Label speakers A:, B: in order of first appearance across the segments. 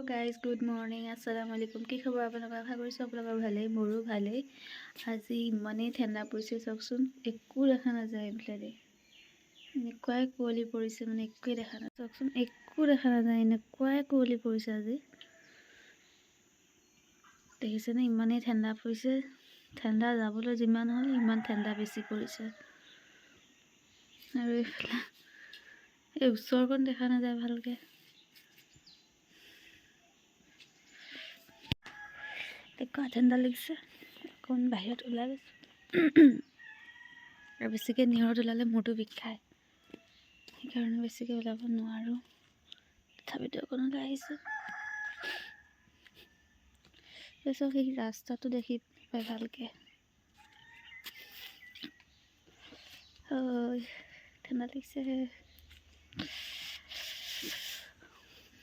A: Hello' guys good morning আসসালামু আলাইকুম কি খবৰ আপোনালোকৰ? আশা কৰিছোঁ আপোনালোকৰ ভালেই, মোৰো ভালেই। আজি ইমানেই ঠাণ্ডা পৰিছে, চাওকচোন। একো দেখা নাযায় এইফালে এনেকুৱাই কুঁৱলী পৰিছে মানে একোৱেই দেখা নাযায়। চাওকচোন, একো দেখা নাযায়, এনেকুৱাই কুঁৱলী পৰিছে আজি। দেখিছেনে? ইমানেই ঠাণ্ডা পৰিছে। ঠাণ্ডা যাবলৈ যিমান হ'ল ইমান ঠাণ্ডা বেছি পৰিছে। আৰু এইফালে, এই ওচৰকণ দেখা নাযায় ভালকৈ। এনেকুৱা ঠাণ্ডা লাগিছে অকণ বাহিৰত ওলাই গৈছোঁ আৰু বেছিকৈ নিয়ৰত ওলালে মূৰটো বিষায় সেইকাৰণে বেছিকৈ ওলাব নোৱাৰোঁ। তথাপিতো অকণ ওলাই আহিছোঁ। তাৰপিছত সেই ৰাস্তাটো দেখি পাই ভালকৈ। ঠাণ্ডা লাগিছে।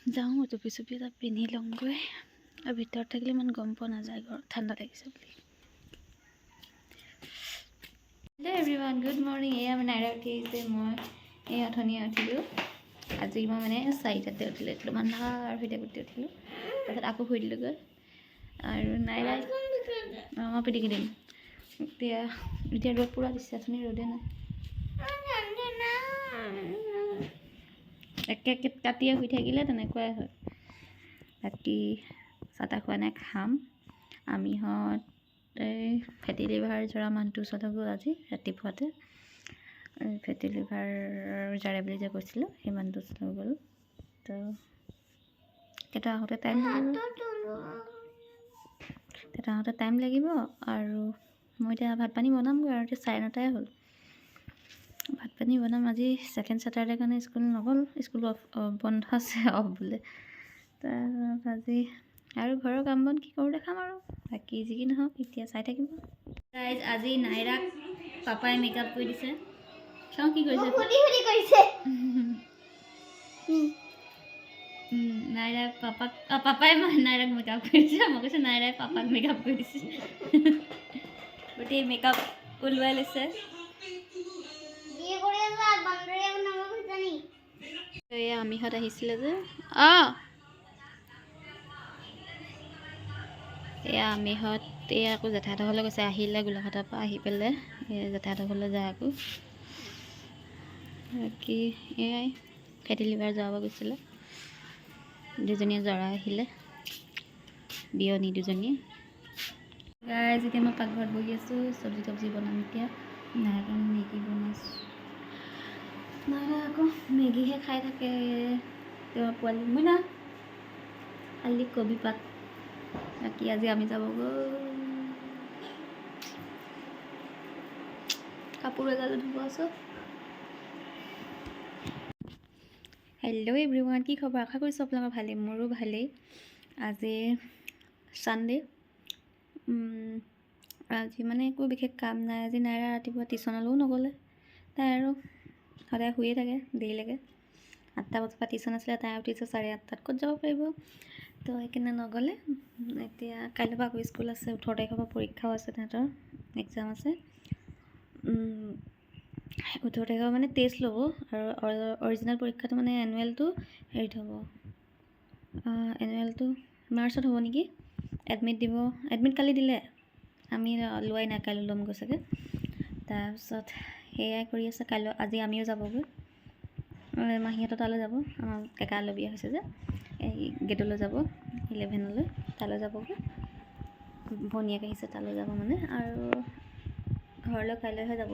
A: যাওঁ টুপি চুপি এটা পিন্ধি লওঁগৈ। আৰু ভিতৰত থাকিলে ইমান গম পোৱা নাযায়, ঘৰত ঠাণ্ডা লাগিছে বুলি। হেল্ল' এভৰিৱান গুড মৰ্ণিং এয়া মানে নাইৰা উঠি আহিছে মই এই অথনিয়ে উঠিলোঁ। আজি মই মানে চাৰিটাতে উঠিলোঁ উঠিলোঁ আন্ধাৰ হৈ থাকোঁতে উঠিলোঁ। তাৰপিছত আকৌ শুই দিলোঁগৈ। আৰু নাইৰাই অঁ, মই পিটিকি দিম। এতিয়া এতিয়া ৰ'দ পূৰা দিছে, অথনি ৰ'দে নাই। একে একে কাটিয়ে শুই থাকিলে তেনেকুৱাই হয়। বাকী তাহ খোৱা নাই খাম। আমিহঁত এই ফেটি লিভাৰ জৰা মানুহটোৰ ওচৰলৈ গ'ল আজি ৰাতিপুৱাতে। ফেটি লিভাৰ জাৰে বুলি যে কৈছিলোঁ সেই মানুহটোৰ ওচৰলৈ গ'ল। তো তেখেতৰ আহোঁতে টাইম লাগিব। তেখেতৰ আহোঁতে টাইম লাগিব আৰু মই এতিয়া ভাত পানী বনামগৈ আৰু এতিয়া চাৰে নটাই হ'ল। ভাত পানী বনাম আজি ছেকেণ্ড ছেটাৰডে কাৰণে স্কুল নগ'ল স্কুল অফ বন্ধ আছে অফ বোলে। তাৰপিছত আজি আৰু ঘৰৰ কাম বন কি কৰোঁ দেখাম আৰু? বাকী যি কি নহওক এতিয়া চাই থাকিব গাইজ আজি নাইৰাক পাপাই মেকআপ কৰি দিছে। চাওঁ কি কৰিছে। নাইৰাই পাপাক পাপাই নাইৰাক মেকআপ কৰি দিছে। মই কৈছোঁ নাইৰাই পাপাক মেকআপ কৰি দিছে। গোটেই মেকআপ ওলোৱাই লৈছে। এয়া আমিহঁত আহিছিলে যে। অঁ। এয়া আমিহঁত এয়া আকৌ জেঠাইহঁতৰ ঘৰলৈ গৈছে আহিলে গোলাঘাটৰ পৰা আহি পেলাই ঘৰলৈ যায় আকৌ। বাকী এয়াই ফেটি লিভাৰ যোৱাব গৈছিলে। দুজনীয়ে জৰা আহিলে বিয়নী দুজনীয়ে। গাইজ এতিয়া মই পাকঘৰত বহি আছোঁ চব্জি তব্জি বনাম এতিয়া। আকৌ মেগী বনাইছোঁ। নাই আকৌ মেগীহে খাই থাকে তেওঁৰ পোৱালি। মই না খালি কবি পাত বাকী আজি আমি যাবগৈ কাপোৰ এগাল ধুব আছোঁ হেল্ল' এভৰিৱান কি খবৰ আশা কৰিছোঁ আপোনালোকৰ ভালেই মোৰো ভালেই আজি ছানডে' আজি মানে একো বিশেষ কাম নাই, আজি নাই ৰাতিপুৱা টিউশ্যনলৈও নগ'লে। তাই আৰু সদায় শুয়ে থাকে, দেৰিলৈকে। আঠটা বজাৰ পৰা টিউশ্যন আছিলে, তাই উঠিছে চাৰে আঠটাত ক'ত যাব পাৰিব? তো সেইকাৰণে নগ'লে এতিয়া কাইলৈৰ পৰা আকৌ স্কুল আছে ওঠৰ তাৰিখৰ পৰা পৰীক্ষাও আছে তাহাঁতৰ এক্সাম আছে। ওঠৰ তাৰিখৰ মানে টেষ্ট ল'ব আৰু অৰিজিনেল পৰীক্ষাটো মানে এনুৱেলটো হেৰিত হ'ব। এনুৱেলটো মাৰ্চত হ'ব নেকি? এডমিট দিব এডমিট কালি দিলে। আমি লোৱাই নাই কাইলৈ ল'মগৈ চাগে। তাৰপিছত সেয়াই কৰি আছে কাইলৈ আজি আমিও যাবগৈ। মাহীহঁতৰ তালৈ যাব আমাৰ ডেকা আলহী বিয়া হৈছে যে। এই গেটলৈ যাব ইলেভেনলৈ তালৈ যাবগৈ। ভনীয়েক আহিছে তালৈ যাব মানে। আৰু ঘৰলৈ কাইলৈহে যাব।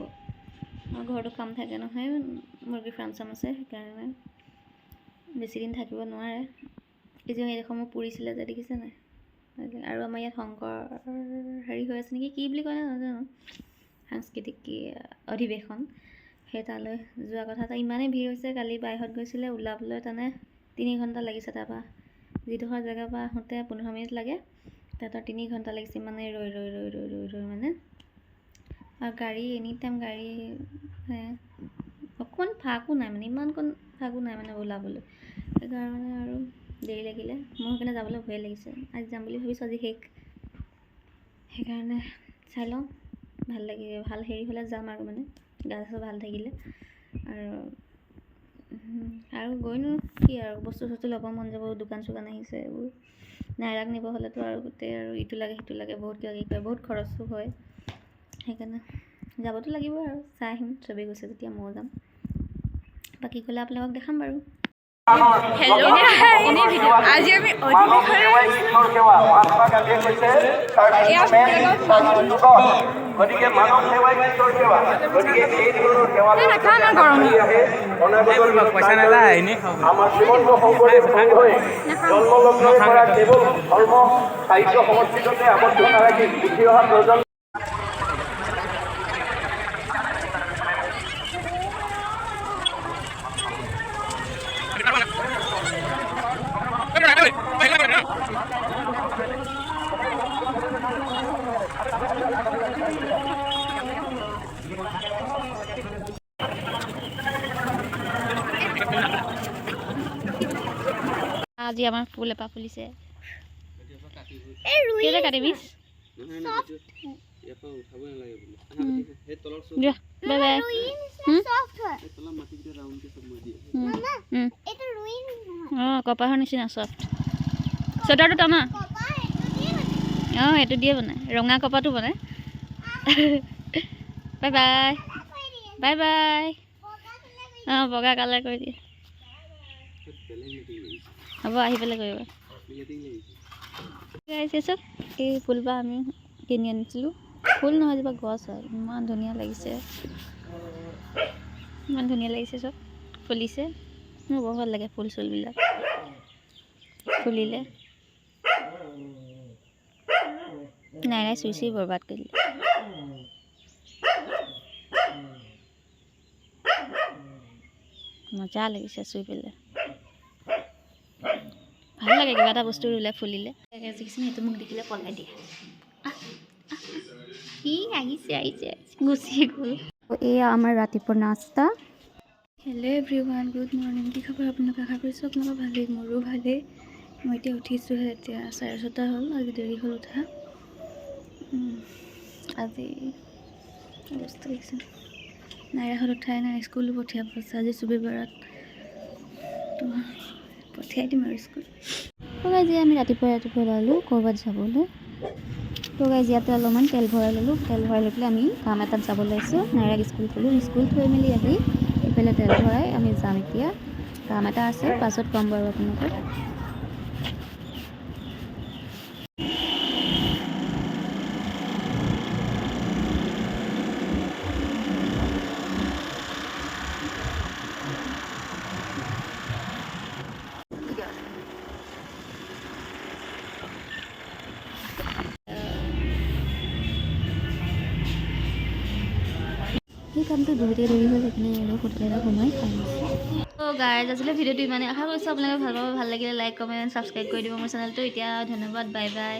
A: আমাৰ ঘৰতো কাম থাকে নহয় মুৰ্গী ফাৰ্ম চাৰ্ম আছে সেইকাৰণে বেছিদিন থাকিব নোৱাৰে। এই যে এইডোখৰ মোৰ পুৰিছিলে যে দেখিছে নাই? আৰু আমাৰ ইয়াত শংকৰ হেৰি হৈ আছে নেকি? কি বুলি কয় নাজানো। সাংস্কৃতিক কি অধিৱেশন। সেই তালৈ যোৱা কথা। ইমানেই ভিৰ হৈছে কালি বাইহঁত গৈছিলে ওলাবলৈ তাৰমানে তিনি ঘণ্টা লাগিছে তাৰপৰা যিডোখৰ জেগাৰ পৰা আহোঁতে পোন্ধৰ মিনিট লাগে তাহাঁতৰ তিনি ঘণ্টা লাগিছে ইমানেই ৰৈ ৰৈ ৰৈ ৰৈ ৰৈ ৰৈ মানে। আৰু গাড়ী এনি টাইম গাড়ী অকণমান ফাঁকো নাই মানে ইমানকণ ফাঁকো নাই মানে ওলাবলৈ। সেইকাৰণে আৰু দেৰি লাগিলে। মোৰ সেইকাৰণে যাবলৈ ভয়ে লাগিছে। আজি যাম বুলি ভাবিছোঁ আজি শেষ। সেইকাৰণে চাই লওঁ ভাল লাগি ভাল হেৰি হ'লে যাম আৰু মানে। গা চা ভাল থাকিলে। আৰু আৰু গৈনো কি আৰু বস্তু চস্তু ল'ব মন যাব দোকান চোকান আহিছে এইবোৰ নাইৰাক নিব হ'লেতো আৰু গোটেই আৰু ইটো লাগে সিটো লাগে বহুত কিবা কিবি কৰে বহুত খৰচো হয় সেইকাৰণে যাবতো লাগিব আৰু চাই আহিম চবেই গৈছে যেতিয়া ময়ো যাম বাকী গ'লে আপোনালোকক দেখাম বাৰু
B: হেল্ল' আজি আমি
C: গতিকে মানৱ সেৱাই ঈশ্বৰ সেৱা গতিকে এই ধৰণৰ সেৱা আমাৰ শ্ৰীমন্ত শংকৰদেৱ হৈ জন্মলগ্নৰ পৰা কেৱল ধৰ্ম সাহিত্য সংস্কৃততে আবদ্ধ নাৰাখি উঠি অহা প্ৰজন্ম
A: আজি আমাৰ ফুল এপাহ ফুলিছে। কেইটা। অঁ কপাহৰ নিচিনা চফ্ট। চুৱেটাৰটো টানা। অঁ এইটো দিয়ে বনায় ৰঙা কপাহটো বনায় বাই বাই। Bye bye. অঁ বগা কালাৰ কৰি দিয়ে। হ'ব আহি পেলাই কৰিবা গাইছে চব এই ফুলপাহ আমি কিনি আনিছিলোঁ ফুল নহয় যেনিবা গছ হয় ইমান ধুনীয়া লাগিছে ইমান ধুনীয়া লাগিছে চব ফুলিছে মোৰ বৰ ভাল লাগে ফুল চুলবিলাক ফুলিলে নাই নাই চুই চুই বৰবাদ কৰি দিলে মজা লাগিছে চুই পেলাই ভালো লাগে কিবা এটা বস্তু ৰুলে ফুলিলে। সেইটো মোক দেখিলে পলাই দিয়ে। আহ, আহিছে আহিছে গুচি গ'ল। এয়া আমাৰ ৰাতিপুৱা নাস্তা। Hello' everyone good morning কি খবৰ আপোনালোকে? আশা কৰিছোঁ আপোনালোকৰ ভালেই মোৰো ভালেই। মই এতিয়া উঠিছোঁহে এতিয়া চাৰে ছটা হ'ল আজি দেৰি হ'ল উঠা। আজি অৱস্থা দেখিছে। নাইৰাহঁত উঠাই নাই স্কুলো পঠিয়াব আছে আজি চুবিবাৰত তো পঠিয়াই দিম আৰু স্কুল। তো গাইজ আমি ৰাতিপুৱা ৰাতিপুৱা ওলালোঁ, ক'ৰবাত যাবলৈ। তো গাইজ অলপমান তেল ভৰাই ল'লোঁ। তেল ভৰাই লৈ পেলাই আমি কাম এটাত যাব ওলাইছোঁ নাইৰাক স্কুল থ'লোঁ স্কুল থৈ মেলি আহি এইফালে তেল ভৰাই আমি যাম এতিয়া। কাম এটা আছে, পাছত ক'ম বাৰু আপোনালোকক। কামটো বহুতে দেৰি হ'ল, সেইকাৰণে অলপ সোনকালে সোমাই খাই ত' গাইজ আছিলে ভিডিঅ'টো ইমানেই। আশা কৰিছোঁ আপোনালোকে ভালো পাব, ভালো লাগিলে লাইক কমেণ্ট ছাবস্ক্ৰাইব কৰি দিব মোৰ চেনেলটো এতিয়া ধন্যবাদ বাই বাই